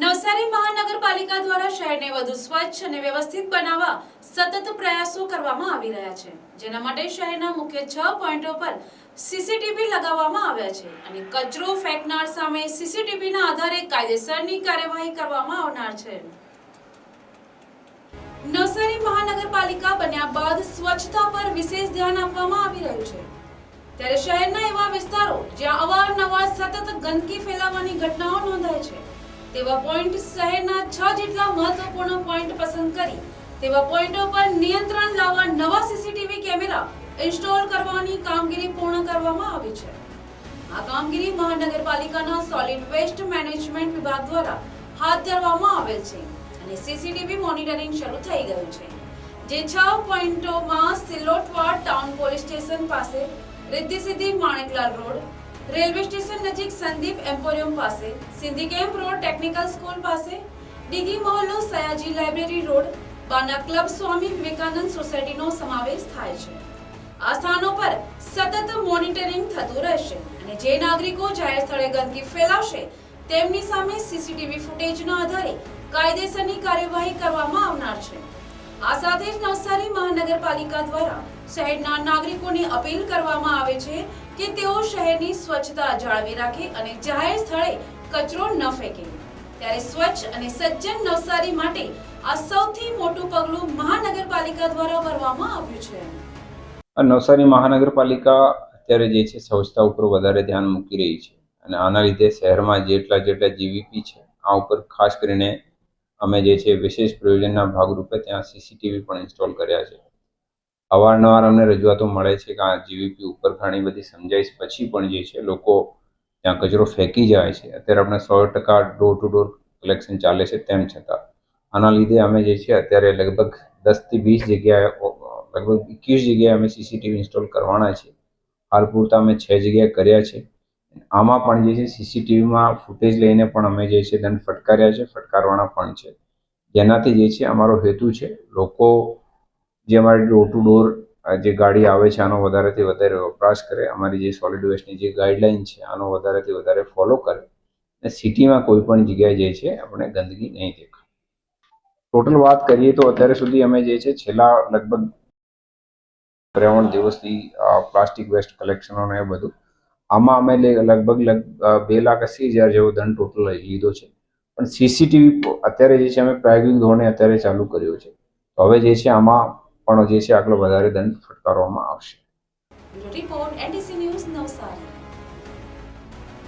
નવસારી મહાનગરપાલિકા દ્વારા શહેરને વધુ સ્વચ્છ અને વ્યવસ્થિત બનાવવા સતત પ્રયાસો કરવામાં આવી રહ્યા છે. જેના માટે શહેરના મુખ્ય છ પોઈન્ટો પર સીસીટીવી લગાવવામાં આવ્યા છે અને કચરો ફેંકનાર સામે સીસીટીવીના આધારે કાયદેસરની કાર્યવાહી કરવામાં આવનાર છે. નવસારી મહાનગરપાલિકા બન્યા બાદ સ્વચ્છતા પર વિશેષ ધ્યાન આપવામાં આવી રહ્યું છે. ત્યારે શહેરના એવા વિસ્તારો જ્યાં અવારનવાર સતત ગંદકી ફેલાવાની ઘટનાઓ નોંધાય છે. તેવા પોઈન્ટ શહેરના છ જેટલા મહત્વપૂર્ણ પોઈન્ટ પસંદ કરી, તેવા પોઈન્ટો પર નિયંત્રણ લાવવા નવા સીસીટીવી કેમેરા ઇન્સ્ટોલ કરવાની કામગીરી પૂર્ણ કરવામાં આવી છે. આ કામગીરી મહાનગરપાલિકાના સોલિડ વેસ્ટ મેનેજમેન્ટ વિભાગ દ્વારા હાથ ધરવામાં આવેલ છે અને સીસીટીવી મોનિટરિંગ શરૂ થઈ ગયું છે. જે છ પોઈન્ટોમાં સિલોટવાડ ટાઉન પોલીસ સ્ટેશન પાસે રિદ્ધિ સિદ્ધિ માણેકલાલ રોડ રેલવે સ્ટેશન નજીક સંદીપ એમ્પોરિયમ પાસે Sindhi camp road technical school પાસે, Dighi મહોલ્લો Sayaji library road, Bana club Swami Vivekananda સોસાયટીનો સમાવેશ થાય છે. આ સ્થાનો પર સતત મોનિટરિંગ થતું રહેશે અને જે નાગરિકો જાહેર સ્થળે ગંદકી ફેલાવશે, તેમની સામે સીસીટીવી ફૂટેજના આધારે કાયદેસરની કાર્યવાહી કરવામાં આવનાર છે. આ સાથે જ નવસારી મહાનગરપાલિકા દ્વારા શહેરના નાગરિકોને અપીલ કરવામાં આવે છે કે તેઓ શહેરની સ્વચ્છતા જાળવી રાખે અને જાહેર સ્થળે કચરો ન ફેંકે. ત્યારે સ્વચ્છ અને સજ્જન નવસારી માટે આ સૌથી મોટું પગલું મહાનગરપાલિકા દ્વારા ભરવામાં આવ્યું છે. નવસારી મહાનગરપાલિકા અત્યારે જે છે સ્વચ્છતા ઉપર વધારે ધ્યાન મૂકી રહી છે અને આના લીધે શહેરમાં જેટલા જેટલા જીવીપી છે, આ ઉપર ખાસ કરીને અમે જે છે વિશેષ પ્રયોજનના ભાગરૂપે ત્યાં સીસીટીવી પણ ઇન્સ્ટોલ કર્યા છે. અવારનવાર અમને રજૂઆતો મળે છે કે આ જીવીપી ઉપર ઘણી બધી સમજાઈશ પછી પણ જે છે લોકો ત્યાં કચરો ફેંકી જાય છે. અત્યારે આપણે સો ટકા ડોર ટુ ડોર કલેક્શન ચાલે છે તેમ છતાં. આના લીધે અમે જે છે અત્યારે લગભગ દસથી વીસ જગ્યાએ લગભગ એકવીસ જગ્યાએ અમે સીસીટીવી ઇન્સ્ટોલ કરવાના છે હાલ પૂરતા અમે છ જગ્યાએ કર્યા છે. આમાં પણ જે છે સીસીટીવીમાં ફૂટેજ લઈને પણ અમે જે છે, દંડ ફટકાર્યા છે, ફટકારવાના પણ છે. જેનાથી જે છે, અમારો હેતુ છે, લોકો જે અમારી ડોર ટુ ડોર જે ગાડી આવે છે, આનો વધારેથી વધારે વપરાશ કરે, અમારી જે સોલિડ વેસ્ટની જે ગાઈડલાઇન છે, આનો વધારેથી વધારે ફોલો કરે. અને સિટીમાં કોઈ પણ જગ્યાએ જે છે, આપણે ગંદકી નહીં દેખાય. ટોટલ વાત કરીએ તો અત્યારે સુધી અમે જે છે, છેલ્લા લગભગ ત્રેવણ દિવસથી પ્લાસ્ટિક વેસ્ટ કલેક્શનોને બધું આમાં અમે લગભગ લગ- બે લાખ અસી હજાર જેવો દંડ ટોટલ લીધો છે. પણ સીસીટીવી અત્યારે જે છે અમે પ્રાયોગિક ધોરણે અત્યારે ચાલુ કર્યો છે. તો હવે જે છે આમાં પણ જે છે આટલો વધારે દંડ ફટકારવામાં આવશે. Report NDC news anti